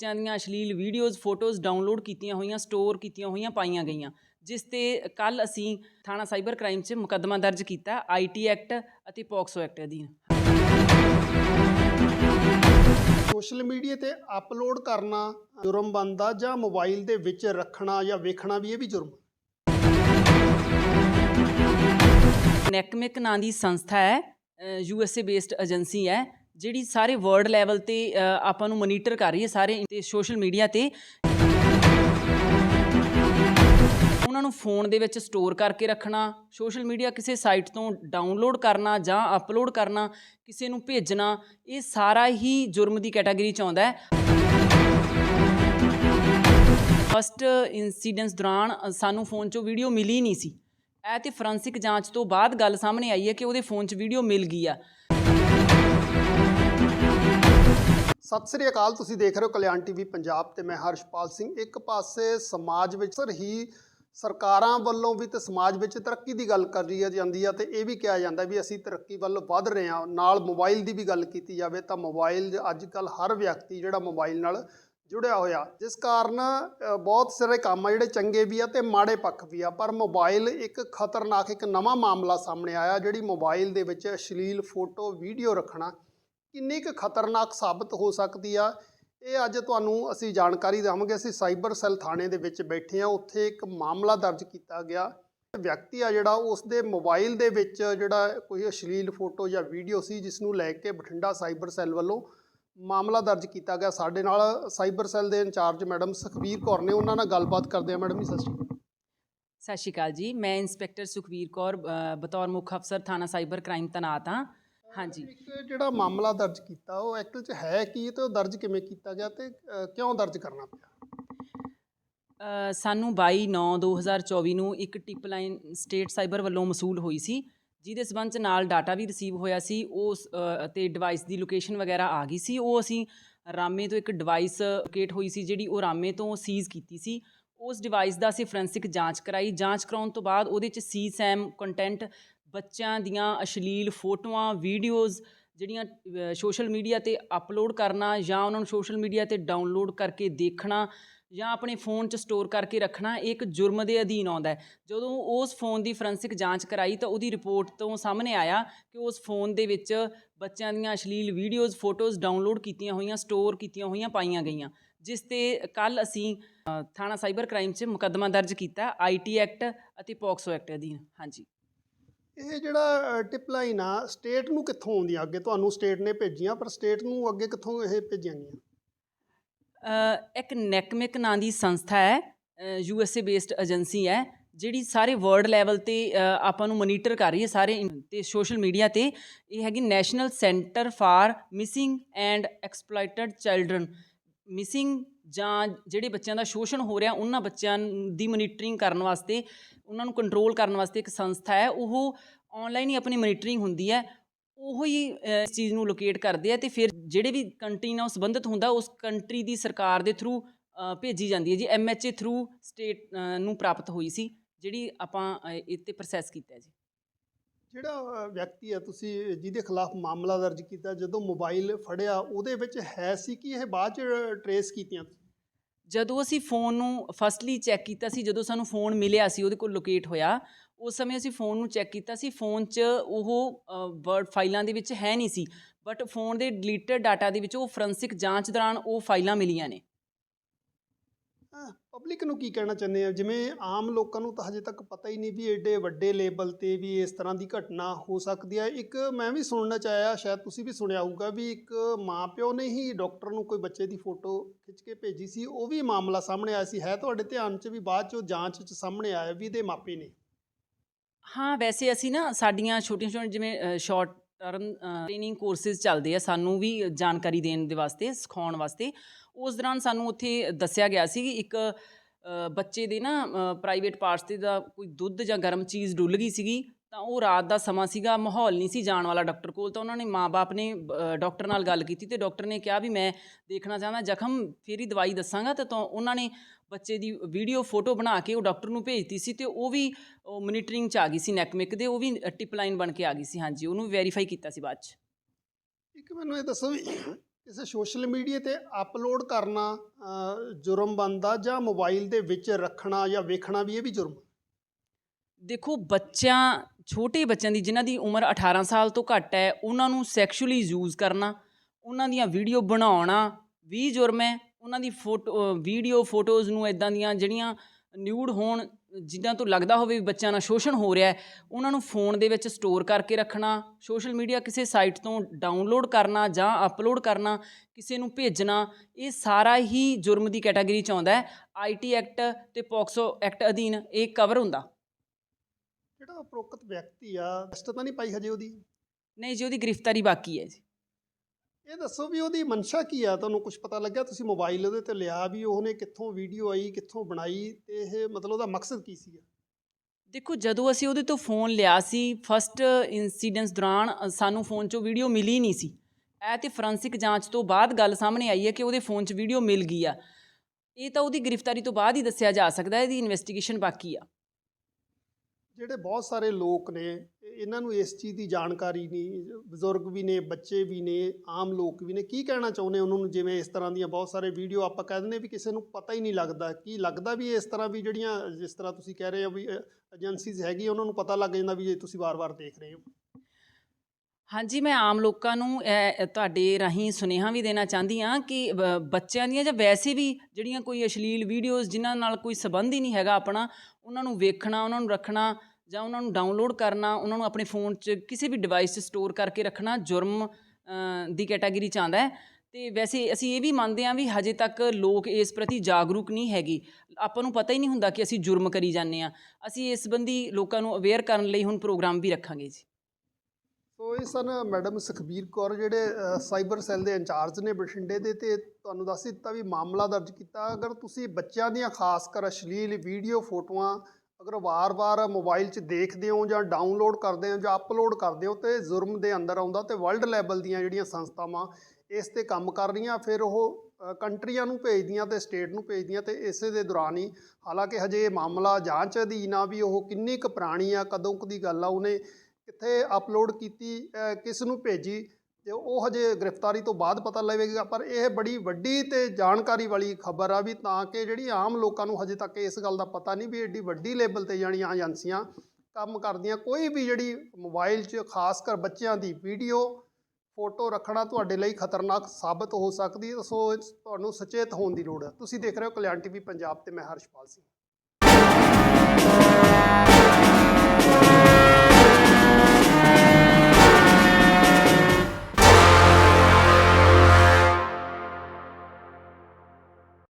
ਬੱਚਿਆਂ ਦੀਆਂ ਅਸ਼ਲੀਲ ਵੀਡੀਓਜ਼ ਫੋਟੋਜ਼ ਡਾਊਨਲੋਡ ਕੀਤੀਆਂ ਹੋਈਆਂ ਸਟੋਰ ਕੀਤੀਆਂ ਹੋਈਆਂ ਪਾਈਆਂ ਗਈਆਂ ਜਿਸ ਤੇ ਕੱਲ ਅਸੀਂ ਥਾਣਾ ਸਾਈਬਰ ਕ੍ਰਾਈਮ 'ਚ ਮੁਕੱਦਮਾ ਦਰਜ ਕੀਤਾ ਆਈਟੀ ਐਕਟ ਅਤੇ ਪੋਕਸੋ ਐਕਟ ਅਧੀਨ। ਸੋਸ਼ਲ ਮੀਡੀਆ ਤੇ ਅਪਲੋਡ ਕਰਨਾ ਜੁਰਮ ਬਣਦਾ ਜਾਂ ਮੋਬਾਈਲ ਦੇ ਵਿੱਚ ਰੱਖਣਾ ਜਾਂ ਵੇਖਣਾ ਵੀ ਇਹ ਵੀ ਜੁਰਮ ਨੈਕਮਿਕ ਨਾਂ ਦੀ ਸੰਸਥਾ ਹੈ U S A based agency ਹੈ ਜਿਹੜੀ ਸਾਰੇ ਵਰਲਡ ਲੈਵਲ ਤੇ ਆਪਾਂ ਨੂੰ ਮੋਨੀਟਰ ਕਰ ਰਹੀ ਹੈ ਸਾਰੇ ਤੇ ਸੋਸ਼ਲ ਮੀਡੀਆ ਤੇ। ਉਹਨਾਂ ਨੂੰ ਫੋਨ ਦੇ ਵਿੱਚ ਸਟੋਰ ਕਰਕੇ ਰੱਖਣਾ ਸੋਸ਼ਲ ਮੀਡੀਆ ਕਿਸੇ ਸਾਈਟ ਤੋਂ ਡਾਊਨਲੋਡ ਕਰਨਾ ਜਾਂ ਅਪਲੋਡ ਕਰਨਾ, ਕਿਸੇ ਨੂੰ ਭੇਜਣਾ, ਇਹ ਸਾਰਾ ਹੀ ਜੁਰਮ ਦੀ ਕੈਟਾਗਰੀ ਚ ਆਉਂਦਾ ਹੈ। ਫਸਟ ਇਨਸੀਡੈਂਸ ਦੌਰਾਨ ਸਾਨੂੰ ਫੋਨ 'ਚੋਂ ਵੀਡੀਓ ਮਿਲੀ ਨਹੀਂ ਸੀ। ਇਹ ਤੇ ਫੋਰੈਂਸਿਕ ਜਾਂਚ ਤੋਂ ਬਾਅਦ ਗੱਲ ਸਾਹਮਣੇ ਆਈ ਹੈ ਕਿ ਉਹਦੇ ਫੋਨ 'ਚ ਵੀਡੀਓ ਮਿਲ ਗਈ ਆ। ਸਤਿ ਸ੍ਰੀ ਅਕਾਲ, ਤੁਸੀਂ ਦੇਖ ਰਹੇ ਹੋ ਕਲਿਆਣ ਟੀਵੀ ਪੰਜਾਬ ਤੇ ਮੈਂ ਹਰਸ਼ਪਾਲ ਸਿੰਘ। ਇੱਕ ਪਾਸੇ ਸਮਾਜ ਵਿੱਚ ਸਰ ਹੀ ਸਰਕਾਰਾਂ ਵੱਲੋਂ ਵੀ ਤੇ ਸਮਾਜ ਵਿੱਚ ਤਰੱਕੀ ਦੀ ਗੱਲ ਕਰ ਰਹੀ ਜਾਂਦੀ ਆ ਤੇ ਇਹ ਵੀ ਕਿਹਾ ਜਾਂਦਾ ਵੀ ਅਸੀਂ ਤਰੱਕੀ ਵੱਲ ਵੱਧ ਰਹੇ ਹਾਂ। ਨਾਲ ਮੋਬਾਈਲ ਦੀ ਵੀ ਗੱਲ ਕੀਤੀ ਜਾਵੇ ਤਾਂ ਮੋਬਾਈਲ ਅੱਜ ਕੱਲ ਹਰ ਵਿਅਕਤੀ ਜਿਹੜਾ ਮੋਬਾਈਲ ਨਾਲ ਜੁੜਿਆ ਹੋਇਆ, ਜਿਸ ਕਾਰਨ ਬਹੁਤ ਸਾਰੇ ਕੰਮ ਆ ਜਿਹੜੇ ਚੰਗੇ ਵੀ ਆ ਤੇ ਮਾੜੇ ਪੱਖ ਵੀ ਆ, ਪਰ ਮੋਬਾਈਲ ਇੱਕ ਖਤਰਨਾਕ ਇੱਕ ਨਵਾਂ ਮਾਮਲਾ ਸਾਹਮਣੇ ਆਇਆ ਜਿਹੜੀ ਮੋਬਾਈਲ ਦੇ ਵਿੱਚ ਅਸ਼ਲੀਲ ਫੋਟੋ, ਵੀਡੀਓ ਰੱਖਣਾ ਕਿੰਨੀ ਕੁ ਖਤਰਨਾਕ ਸਾਬਤ ਹੋ ਸਕਦੀ ਆ? ਇਹ ਅੱਜ ਤੁਹਾਨੂੰ ਅਸੀਂ ਜਾਣਕਾਰੀ ਦੇਵਾਂਗੇ। ਅਸੀਂ ਸਾਈਬਰ ਸੈੱਲ ਥਾਣੇ ਦੇ ਵਿੱਚ ਬੈਠੇ ਆ। ਉੱਥੇ ਇੱਕ ਮਾਮਲਾ ਦਰਜ ਕੀਤਾ ਗਿਆ। ਵਿਅਕਤੀ ਆ ਜਿਹੜਾ ਉਸ ਦੇ ਮੋਬਾਈਲ ਦੇ ਵਿੱਚ ਜਿਹੜਾ ਕੋਈ ਅਸ਼ਲੀਲ ਫੋਟੋ ਜਾਂ ਵੀਡੀਓ ਸੀ ਜਿਸ ਨੂੰ ਲੈ ਕੇ ਬਠਿੰਡਾ ਸਾਈਬਰ ਸੈੱਲ ਵੱਲੋਂ ਮਾਮਲਾ ਦਰਜ ਕੀਤਾ ਗਿਆ। ਸਾਡੇ ਨਾਲ ਸਾਈਬਰ ਸੈੱਲ ਦੇ ਇੰਚਾਰਜ ਮੈਡਮ ਸੁਖਬੀਰ ਕੌਰ ਨੇ। ਉਹਨਾਂ ਨਾਲ ਗੱਲਬਾਤ ਕਰਦੇ ਆ। ਮੈਡਮ ਜੀ, ਸਤਿ ਸ਼੍ਰੀ ਅਕਾਲ। ਸਤਿ ਸ਼੍ਰੀ ਅਕਾਲ ਜੀ। ਮੈਂ ਇੰਸਪੈਕਟਰ ਸੁਖਵੀਰ ਕੌਰ ਬਤੌਰ ਮੁੱਖ ਅਫਸਰ ਥਾਣਾ ਸਾਈਬਰ ਕ੍ਰਾਈਮ ਤੈਨਾਤ ਹਾਂ। ਹਾਂਜੀ। ਇੱਕ ਜਿਹੜਾ ਮਾਮਲਾ ਦਰਜ ਕੀਤਾ ਉਹ ਐਕਚੁਅਲ ਚ ਹੈ ਕੀ ਤੇ ਉਹ ਦਰਜ ਕਿਵੇਂ ਕੀਤਾ ਗਿਆ ਤੇ ਅ, ਕਿਉਂ ਦਰਜ ਕਰਨਾ ਪਿਆ? ਅ, ਸਾਨੂੰ 22/9/2024 ਨੂੰ ਇੱਕ ਟਿਪ ਲਾਈਨ ਸਟੇਟ ਸਾਈਬਰ ਵੱਲੋਂ ਮਸੂਲ ਹੋਈ ਸੀ ਜਿਹਦੇ ਸਬੰਧ ਚ ਨਾਲ ਡਾਟਾ ਵੀ ਰਿਸੀਵ ਹੋਇਆ ਸੀ ਉਸ ਅ, ਅਤੇ ਡਿਵਾਈਸ ਦੀ ਲੋਕੇਸ਼ਨ ਵਗੈਰਾ ਆ ਗਈ ਸੀ ਉਹ ਅਸੀਂ ਰਾਮੇ ਤੋਂ ਇੱਕ ਡਿਵਾਈਸ ਲੋਕੇਟ ਹੋਈ ਸੀ ਜਿਹੜੀ ਉਹ ਰਾਮੇ ਤੋਂ ਸੀਜ਼ ਕੀਤੀ ਸੀ ਉਸ ਡਿਵਾਈਸ ਦਾ ਅਸੀਂ ਫੋਰੈਂਸਿਕ ਜਾਂਚ ਕਰਾਈ ਜਾਂਚ ਕਰਾਉਣ ਤੋਂ ਬਾਅਦ ਉਹਦੇ ਚ ਸੀ ਸੈਮ ਕੰਟੈਂਟ ਬੱਚਿਆਂ ਦੀਆਂ ਅਸ਼ਲੀਲ ਫੋਟੋਆਂ, ਵੀਡੀਓਜ਼ ਜਿਹੜੀਆਂ ਸੋਸ਼ਲ ਮੀਡੀਆ ਤੇ ਅਪਲੋਡ ਕਰਨਾ ਜਾਂ ਉਹਨਾਂ ਨੂੰ ਸੋਸ਼ਲ ਮੀਡੀਆ ਤੇ ਡਾਊਨਲੋਡ ਕਰਕੇ ਦੇਖਣਾ ਜਾਂ ਆਪਣੇ ਫੋਨ 'ਚ ਸਟੋਰ ਕਰਕੇ ਰੱਖਣਾ, ਇਹ ਇੱਕ ਜੁਰਮ ਦੇ ਅਧੀਨ ਆਉਂਦਾ ਹੈ। ਜਦੋਂ ਉਸ ਫੋਨ ਦੀ ਫੋਰੈਂਸਿਕ ਜਾਂਚ ਕਰਾਈ ਤਾਂ ਉਹਦੀ ਰਿਪੋਰਟ ਤੋਂ ਸਾਹਮਣੇ ਆਇਆ ਕਿ ਉਸ ਫੋਨ ਦੇ ਵਿੱਚ ਬੱਚਿਆਂ ਦੀਆਂ ਅਸ਼ਲੀਲ ਵੀਡੀਓਜ਼, ਫੋਟੋਜ਼ ਡਾਊਨਲੋਡ ਕੀਤੀਆਂ ਹੋਈਆਂ, ਸਟੋਰ ਕੀਤੀਆਂ ਹੋਈਆਂ, ਪਾਈਆਂ ਗਈਆਂ, ਜਿਸ ਤੇ ਕੱਲ ਅਸੀਂ ਥਾਣਾ ਸਾਈਬਰ ਕ੍ਰਾਈਮ 'ਚ ਮੁਕੱਦਮਾ ਦਰਜ ਕੀਤਾ ਆਈਟੀ ਐਕਟ ਅਤੇ ਪੋਕਸੋ ਐਕਟ ਅਧੀਨ। ਹਾਂਜੀ। ਇਹ ਜਿਹੜਾ ਟਿਪ ਲਾਈਨ ਆ ਸਟੇਟ ਨੂੰ ਕਿੱਥੋਂ ਆਉਂਦੀਆਂ? ਅੱਗੇ ਤੁਹਾਨੂੰ ਸਟੇਟ ਨੇ ਭੇਜੀਆਂ, ਪਰ ਸਟੇਟ ਨੂੰ ਅੱਗੇ ਕਿੱਥੋਂ ਇਹ ਭੇਜੀਆਂ ਗਈਆਂ? ਇੱਕ ਨੈਕਮਿਕ ਨਾਂ ਦੀ ਸੰਸਥਾ ਹੈ U S A based agency ਹੈ, ਜਿਹੜੀ ਸਾਰੇ ਵਰਲਡ ਲੈਵਲ ਤੇ ਆਪਾਂ ਨੂੰ ਮੋਨੀਟਰ ਕਰ ਰਹੀ ਹੈ ਸਾਰੇ ਇਨ- ਤੇ ਸੋਸ਼ਲ ਮੀਡੀਆ ਤੇ। ਇਹ ਹੈਗੀ national centre for missing and exploited children missing ਜਾਂ ਜਿਹੜੇ ਬੱਚਿਆਂ ਦਾ ਸ਼ੋਸ਼ਣ ਹੋ ਰਿਹਾ, ਉਹਨਾਂ ਬੱਚਿਆਂ ਦੀ ਮੋਨੀਟਰਿੰਗ ਕਰਨ ਵਾਸਤੇ, ਉਹਨਾਂ ਨੂੰ ਕੰਟਰੋਲ ਕਰਨ ਵਾਸਤੇ ਇੱਕ ਸੰਸਥਾ ਹੈ, ਉਹ ਆਨਲਾਈਨ ਹੀ ਆਪਣੀ ਮੋਨੀਟਰਿੰਗ ਹੁੰਦੀ ਹੈ, ਉਹ ਹੀ ਇਸ ਚੀਜ਼ ਨੂੰ ਲੋਕੇਟ ਕਰਦੇ ਆ ਤੇ ਫਿਰ ਜਿਹੜੇ ਵੀ ਕੰਟਰੀ ਨਾਲ ਸੰਬੰਧਿਤ ਹੁੰਦਾ, ਉਸ ਕੰਟਰੀ ਦੀ ਸਰਕਾਰ ਦੇ ਥਰੂ ਭੇਜੀ ਜਾਂਦੀ ਹੈ ਜੀ ਐਮਐਚਏ ਥਰੂ ਸਟੇਟ ਨੂੰ ਪ੍ਰਾਪਤ ਹੋਈ ਸੀ, ਜਿਹੜੀ ਆਪਾਂ ਇਹ ਤੇ ਪ੍ਰੋਸੈਸ ਕੀਤਾ ਜੀ। ਜਿਹੜਾ ਵਿਅਕਤੀ ਹੈ, ਤੁਸੀਂ ਜਿਹਦੇ ਖਿਲਾਫ ਮਾਮਲਾ ਦਰਜ ਕੀਤਾ, ਜਦੋਂ ਮੋਬਾਈਲ ਫੜਿਆ, ਉਹਦੇ ਵਿੱਚ ਹੈ ਸੀ ਕਿ ਇਹ ਬਾਅਦ ਚ ਟਰੇਸ ਕੀਤੀਆਂ ਜਦੋਂ ਅਸੀਂ ਫੋਨ ਨੂੰ ਫਸਟਲੀ ਚੈੱਕ ਕੀਤਾ ਸੀ, ਜਦੋਂ ਸਾਨੂੰ ਫੋਨ ਮਿਲਿਆ ਸੀ, ਉਹਦੇ ਕੋਲ ਲੋਕੇਟ ਹੋਇਆ, ਉਸ ਸਮੇਂ ਅਸੀਂ ਫੋਨ ਨੂੰ ਚੈੱਕ ਕੀਤਾ ਸੀ, ਫੋਨ 'ਚ ਉਹ ਵਰਡ ਫਾਈਲਾਂ ਦੇ ਵਿੱਚ ਹੈ ਨਹੀਂ ਸੀ ਬਟ ਫੋਨ ਦੇ ਡਿਲੀਟਡ ਡਾਟਾ ਦੇ ਵਿੱਚ ਉਹ ਫੋਰੈਂਸਿਕ ਜਾਂਚ ਦੌਰਾਨ ਉਹ ਫਾਈਲਾਂ ਮਿਲੀਆਂ ਨੇ। ਪਬਲਿਕ ਨੂੰ ਕੀ ਕਹਿਣਾ ਚਾਹੁੰਦੇ ਆ? ਜਿਵੇਂ ਆਮ ਲੋਕਾਂ ਨੂੰ ਤਾਂ ਹਜੇ ਤੱਕ ਪਤਾ ਹੀ ਨਹੀਂ ਵੀ ਐਡੇ ਵੱਡੇ ਲੈਵਲ ਤੇ ਵੀ ਇਸ ਤਰ੍ਹਾਂ ਦੀ ਘਟਨਾ ਹੋ ਸਕਦੀ ਹੈ। ਇੱਕ ਮੈਂ ਵੀ ਸੁਣਨਾ ਚਾਹਿਆ, ਸ਼ਾਇਦ ਤੁਸੀਂ ਵੀ ਸੁਣਿਆ ਹੋਊਗਾ ਵੀ ਇੱਕ ਮਾਪਿਓ ਨੇ ਹੀ ਡਾਕਟਰ ਨੂੰ ਕੋਈ ਬੱਚੇ ਦੀ ਫੋਟੋ ਖਿੱਚ ਕੇ ਭੇਜੀ ਸੀ। ਉਹ ਵੀ ਮਾਮਲਾ ਸਾਹਮਣੇ ਆਇਆ ਸੀ। ਹੈ ਤੁਹਾਡੇ ਧਿਆਨ 'ਚ ਵੀ ਬਾਅਦ 'ਚੋਂ ਜਾਂਚ 'ਚ ਸਾਹਮਣੇ ਆਇਆ ਵੀ ਇਹਦੇ ਮਾਪੇ ਨੇ? ਹਾਂ, ਵੈਸੇ ਅਸੀਂ ਨਾ ਸਾਡੀਆਂ ਛੋਟੀਆਂ ਛੋਟੀਆਂ ਜਿਵੇਂ ਸ਼ਾਰਟ ਟਰਮ ਟ੍ਰੇਨਿੰਗ ਕੋਰਸਿਸ ਚੱਲਦੇ ਆ ਸਾਨੂੰ ਵੀ ਜਾਣਕਾਰੀ ਦੇਣ ਦੇ ਵਾਸਤੇ, ਸਿਖਾਉਣ ਵਾਸਤੇ। ਉਸ ਦੌਰਾਨ ਸਾਨੂੰ ਉੱਥੇ ਦੱਸਿਆ ਗਿਆ ਸੀ ਕਿ ਇੱਕ ਬੱਚੇ ਦੇ ਨਾ ਪ੍ਰਾਈਵੇਟ ਪਾਰਟਸ ਤੇ ਦਾ ਕੋਈ ਦੁੱਧ ਜਾਂ ਗਰਮ ਚੀਜ਼ ਡੁੱਲ ਗਈ ਸੀਗੀ ਤਾਂ ਉਹ ਰਾਤ ਦਾ ਸਮਾਂ ਸੀਗਾ ਮਾਹੌਲ ਨਹੀਂ ਸੀ ਜਾਣ ਵਾਲਾ ਡਾਕਟਰ ਕੋਲ ਤਾਂ ਉਹਨਾਂ ਨੇ ਮਾਪੇ ਨੇ ਅ, ਡਾਕਟਰ ਨਾਲ ਗੱਲ ਕੀਤੀ ਤੇ ਡਾਕਟਰ ਨੇ ਕਿਹਾ ਵੀ ਮੈਂ ਦੇਖਣਾ ਚਾਹੁੰਦਾ ਜ਼ਖਮ ਫੇਰ ਹੀ ਦਵਾਈ ਦੱਸਾਂਗਾ ਤੇ ਤਾਂ ਉਹਨਾਂ ਨੇ ਬੱਚੇ ਦੀ ਵੀਡੀਓ ਫੋਟੋ ਬਣਾ ਕੇ ਉਹ ਡਾਕਟਰ ਨੂੰ ਭੇਜਤੀ ਸੀ ਤੇ ਉਹ ਵੀ ਉਹ ਮੋਨੀਟਰਿੰਗ ਚ ਆ ਗਈ ਸੀ ਨੈਕਮਿਕ ਦੇ ਉਹ ਵੀ ਟਿਪ ਲਾਈਨ ਬਣ ਕੇ ਆ ਗਈ ਸੀ ਹਾਂਜੀ ਉਹਨੂੰ ਵੈਰੀਫਾਈ ਕੀਤਾ ਸੀ ਬਾਅਦ ਚ। ਇੱਕ ਮੈਨੂੰ ਇਹ ਦੱਸੋ ਵੀ ਕਿਸੇ ਸੋਸ਼ਲ ਮੀਡੀਆ ਤੇ ਅਪਲੋਡ ਕਰਨਾ ਜੁਰਮ ਬਣਦਾ ਜਾਂ ਮੋਬਾਈਲ ਦੇ ਵਿੱਚ ਰੱਖਣਾ ਜਾਂ ਵੇਖਣਾ ਵੀ ਇਹ ਵੀ ਜੁਰਮ ਦੇਖੋ, ਬੱਚਿਆਂ, ਛੋਟੇ ਬੱਚਿਆਂ ਦੀ ਜਿਨ੍ਹਾਂ ਦੀ ਉਮਰ 18 ਸਾਲ ਤੋਂ ਘੱਟ ਹੈ, ਉਹਨਾਂ ਨੂੰ ਸੈਕਸ਼ੂਅਲੀ ਯੂਜ਼ ਕਰਨਾ, ਉਹਨਾਂ ਦੀਆਂ ਵੀਡੀਓ ਬਣਾਉਣਾ ਵੀ ਜੁਰਮ ਹੈ, ਉਹਨਾਂ ਦੀ ਫੋਟੋ ਵੀਡੀਓ ਫੋਟੋਜ਼ ਨੂੰ ਇਦਾਂ ਦੀਆਂ ਜਿਹੜੀਆਂ ਨਿਊਡ ਹੋਣ ਜਿੱਦਾਂ ਤੋਂ ਲੱਗਦਾ ਹੋਵੇ ਵੀ ਬੱਚਿਆਂ ਨਾਲ ਸ਼ੋਸ਼ਣ ਹੋ ਰਿਹਾ ਹੈ ਉਹਨਾਂ ਨੂੰ ਫੋਨ ਦੇ ਵਿੱਚ ਸਟੋਰ ਕਰਕੇ ਰੱਖਣਾ ਸੋਸ਼ਲ ਮੀਡੀਆ ਕਿਸੇ ਸਾਈਟ ਤੋਂ ਡਾਊਨਲੋਡ ਕਰਨਾ ਜਾਂ ਅਪਲੋਡ ਕਰਨਾ ਕਿਸੇ ਨੂੰ ਭੇਜਣਾ ਇਹ ਸਾਰਾ ਹੀ ਜੁਰਮ ਦੀ ਕੈਟਾਗਰੀ ਚ ਆਉਂਦਾ ਹੈ। ਆਈਟੀ ਐਕਟ ਤੇ ਪੋਕਸੋ ਐਕਟ ਅਧੀਨ ਇਹ ਕਵਰ ਹੁੰਦਾ। ਜਿਹੜਾ ਉਪਰੋਕਤ ਵਿਅਕਤੀ ਆ ਅਰੈਸਟ ਤਾਂ ਨਹੀਂ ਪਾਈ ਹਜੇ ਉਹਦੀ? ਨਹੀਂ ਜੀ ਉਹਦੀ ਗ੍ਰਿਫਤਾਰੀ ਬਾਕੀ ਹੈ ਜੀ। ਇਹ ਦੱਸੋ ਵੀ ਉਹਦੀ ਮਨਸ਼ਾ ਕੀ ਆ? ਤੁਹਾਨੂੰ ਕੁਝ ਪਤਾ ਲੱਗਿਆ? ਤੁਸੀਂ ਮੋਬਾਈਲ ਉਹਦੇ ਤੇ ਲਿਆ ਵੀ ਉਹਨੇ ਕਿੱਥੋਂ ਵੀਡੀਓ ਆਈ, ਕਿੱਥੋਂ ਬਣਾਈ ਤੇ ਇਹ ਮਤਲਬ ਉਹਦਾ ਮਕਸਦ ਕੀ ਸੀਗਾ? ਦੇਖੋ, ਜਦੋਂ ਅਸੀਂ ਉਹਦੇ ਤੋਂ ਫੋਨ ਲਿਆ ਸੀ ਫਸਟ ਇਨਸੀਡੈਂਸ ਦੌਰਾਨ ਸਾਨੂੰ ਫੋਨ 'ਚੋਂ ਵੀਡੀਓ ਮਿਲੀ ਨਹੀਂ ਸੀ। ਇਹ ਤੇ ਫੋਰੈਂਸਿਕ ਜਾਂਚ ਤੋਂ ਬਾਅਦ ਗੱਲ ਸਾਹਮਣੇ ਆਈ ਹੈ ਕਿ ਉਹਦੇ ਫੋਨ 'ਚ ਵੀਡੀਓ ਮਿਲ ਗਈ ਆ। ਇਹ ਤਾਂ ਉਹਦੀ ਗ੍ਰਿਫਤਾਰੀ ਤੋਂ ਬਾਅਦ ਹੀ ਦੱਸਿਆ ਜਾ ਸਕਦਾ ਹੈ, ਇਹਦੀ ਇਨਵੈਸਟੀਗੇਸ਼ਨ ਬਾਕੀ ਆ। ਜਿਹੜੇ ਬਹੁਤ ਸਾਰੇ ਲੋਕ ਨੇ, ਇਹਨਾਂ ਨੂੰ ਇਸ ਚੀਜ਼ ਦੀ ਜਾਣਕਾਰੀ ਨਹੀਂ, ਬਜ਼ੁਰਗ ਵੀ ਨੇ, ਬੱਚੇ ਵੀ ਨੇ, ਆਮ ਲੋਕ ਵੀ ਨੇ, ਕੀ ਕਹਿਣਾ ਚਾਹੁੰਦੇ ਉਹਨਾਂ ਨੂੰ? ਜਿਵੇਂ ਇਸ ਤਰ੍ਹਾਂ ਦੀਆਂ ਬਹੁਤ ਸਾਰੇ ਵੀਡੀਓ ਆਪਾਂ ਕਹਿ ਦਿੰਦੇ ਵੀ ਕਿਸੇ ਨੂੰ ਪਤਾ ਹੀ ਨਹੀਂ ਲੱਗਦਾ। ਕੀ ਲੱਗਦਾ ਵੀ ਇਸ ਤਰ੍ਹਾਂ ਵੀ ਜਿਹੜੀਆਂ, ਜਿਸ ਤਰ੍ਹਾਂ ਤੁਸੀਂ ਕਹਿ ਰਹੇ ਹੋ ਵੀ ਏਜੰਸੀਜ਼ ਹੈਗੀ, ਉਹਨਾਂ ਨੂੰ ਪਤਾ ਲੱਗ ਜਾਂਦਾ ਵੀ ਜੇ ਤੁਸੀਂ ਵਾਰ-ਵਾਰ ਦੇਖ ਰਹੇ ਹੋ। ਹਾਂਜੀ, ਮੈਂ ਆਮ ਲੋਕਾਂ ਨੂੰ ਤੁਹਾਡੇ ਰਾਹੀਂ ਸੁਨੇਹਾ ਵੀ ਦੇਣਾ ਚਾਹੁੰਦੀ ਹਾਂ ਕਿ ਬੱਚਿਆਂ ਦੀਆਂ ਜਾਂ ਵੈਸੇ ਵੀ ਜਿਹੜੀਆਂ ਕੋਈ ਅਸ਼ਲੀਲ ਵੀਡੀਓਜ਼ ਜਿਨ੍ਹਾਂ ਨਾਲ ਕੋਈ ਸਬੰਧ ਹੀ ਨਹੀਂ ਹੈਗਾ ਆਪਣਾ, ਉਹਨਾਂ ਨੂੰ ਵੇਖਣਾ, ਉਹਨਾਂ ਨੂੰ ਰੱਖਣਾ ਜਾਂ ਉਹਨਾਂ ਨੂੰ ਡਾਊਨਲੋਡ ਕਰਨਾ, ਉਹਨਾਂ ਨੂੰ ਆਪਣੇ ਫੋਨ 'ਚ ਕਿਸੇ ਵੀ ਡਿਵਾਈਸ 'ਚ ਸਟੋਰ ਕਰਕੇ ਰੱਖਣਾ ਜੁਰਮ ਦੀ ਕੈਟਾਗਰੀ 'ਚ ਆਉਂਦਾ ਹੈ। ਤੇ ਵੈਸੇ ਅਸੀਂ ਇਹ ਵੀ ਮੰਨਦੇ ਹਾਂ ਵੀ ਹਜੇ ਤੱਕ ਲੋਕ ਇਸ ਪ੍ਰਤੀ ਜਾਗਰੂਕ ਨਹੀਂ ਹੈਗੇ। ਆਪਾਂ ਨੂੰ ਪਤਾ ਹੀ ਨਹੀਂ ਹੁੰਦਾ ਕਿ ਅਸੀਂ ਜੁਰਮ ਕਰੀ ਜਾਂਦੇ ਆ ਅਸੀਂ ਇਸ ਸੰਬੰਧੀ ਲੋਕਾਂ ਨੂੰ ਅਵੇਅਰ ਕਰਨ ਲਈ ਹੁਣ ਪ੍ਰੋਗਰਾਮ ਵੀ ਰੱਖਾਂਗੇ ਜੀ। ਸੋ ਇਹ ਸਨ ਮੈਡਮ ਸੁਖਬੀਰ ਕੌਰ ਜਿਹੜੇ ਸਾਈਬਰ ਸੈੱਲ ਦੇ ਇੰਚਾਰਜ ਨੇ ਬਠਿੰਡੇ ਦੇ ਤੇ ਤੁਹਾਨੂੰ ਦੱਸ ਦਿੱਤਾ ਵੀ ਮਾਮਲਾ ਦਰਜ ਕੀਤਾ। ਅਗਰ ਤੁਸੀਂ ਬੱਚਿਆਂ ਦੀਆਂ ਖਾਸ ਕਰ ਅਸ਼ਲੀਲ ਵੀਡੀਓ ਫੋਟੋਆਂ ਅਗਰ ਵਾਰ-ਵਾਰ ਮੋਬਾਈਲ 'ਚ ਦੇਖਦੇ ਹੋ ਜਾਂ ਡਾਊਨਲੋਡ ਕਰਦੇ ਹੋ ਜਾਂ ਅਪਲੋਡ ਕਰਦੇ ਹੋ ਤੇ ਜੁਰਮ ਦੇ ਅੰਦਰ ਆਉਂਦਾ ਤੇ ਵਰਲਡ ਲੈਵਲ ਦੀਆਂ ਜਿਹੜੀਆਂ ਸੰਸਥਾਵਾਂ ਇਸ ਤੇ ਕੰਮ ਕਰ ਰਹੀਆਂ, ਫਿਰ ਉਹ ਕੰਟਰੀਆਂ ਨੂੰ ਭੇਜਦੀਆਂ ਤੇ ਸਟੇਟ ਨੂੰ ਭੇਜਦੀਆਂ ਤੇ ਇਸੇ ਦੇ ਦੌਰਾਨ ਹੀ, ਹਾਲਾਂਕਿ ਹਜੇ ਇਹ ਮਾਮਲਾ ਜਾਂਚ ਅਧੀਨ ਆ ਵੀ ਉਹ ਕਿੰਨੀ ਕੁ ਪੁਰਾਣੀ ਆ, ਕਦੋਂ ਕੁ ਦੀ ਗੱਲ ਆ, ਉਹਨੇ ਕਿੱਥੇ ਅਪਲੋਡ ਕੀਤੀ ਕਿਸ ਨੂੰ ਭੇਜੀ ਤੇ ਉਹ ਹਜੇ ਗ੍ਰਿਫਤਾਰੀ ਤੋਂ ਬਾਅਦ ਪਤਾ ਲੱਗੇਗਾ, ਪਰ ਇਹ ਬੜੀ ਵੱਡੀ ਤੇ ਜਾਣਕਾਰੀ ਵਾਲੀ ਖਬਰ ਆ ਵੀ ਤਾਂ ਕਿ ਜਿਹੜੀ ਆਮ ਲੋਕਾਂ ਨੂੰ ਹਜੇ ਤੱਕ ਇਸ ਗੱਲ ਦਾ ਪਤਾ ਨਹੀਂ ਵੀ ਏਡੀ ਵੱਡੀ ਲੈਵਲ ਤੇ ਜਾਣੀਆਂ ਏਜੰਸੀਆਂ ਕੰਮ ਕਰਦੀਆਂ, ਕੋਈ ਵੀ ਜਿਹੜੀ ਮੋਬਾਈਲ 'ਚ ਖਾਸ ਕਰ ਬੱਚਿਆਂ ਦੀ ਵੀਡੀਓ ਫੋਟੋ ਰੱਖਣਾ ਤੁਹਾਡੇ ਲਈ ਖਤਰਨਾਕ ਸਾਬਤ ਹੋ ਸਕਦੀ ਹੈ, ਸੋ ਤੁਹਾਨੂੰ ਸੁਚੇਤ ਹੋਣ ਦੀ ਲੋੜ ਹੈ। ਤੁਸੀਂ ਦੇਖ ਰਹੇ ਹੋ ਕਲਿਆਣ ਟੀਵੀ ਪੰਜਾਬ ਤੇ ਮੈਂ ਹਰਸ਼ਪਾਲ ਸਿੰਘ।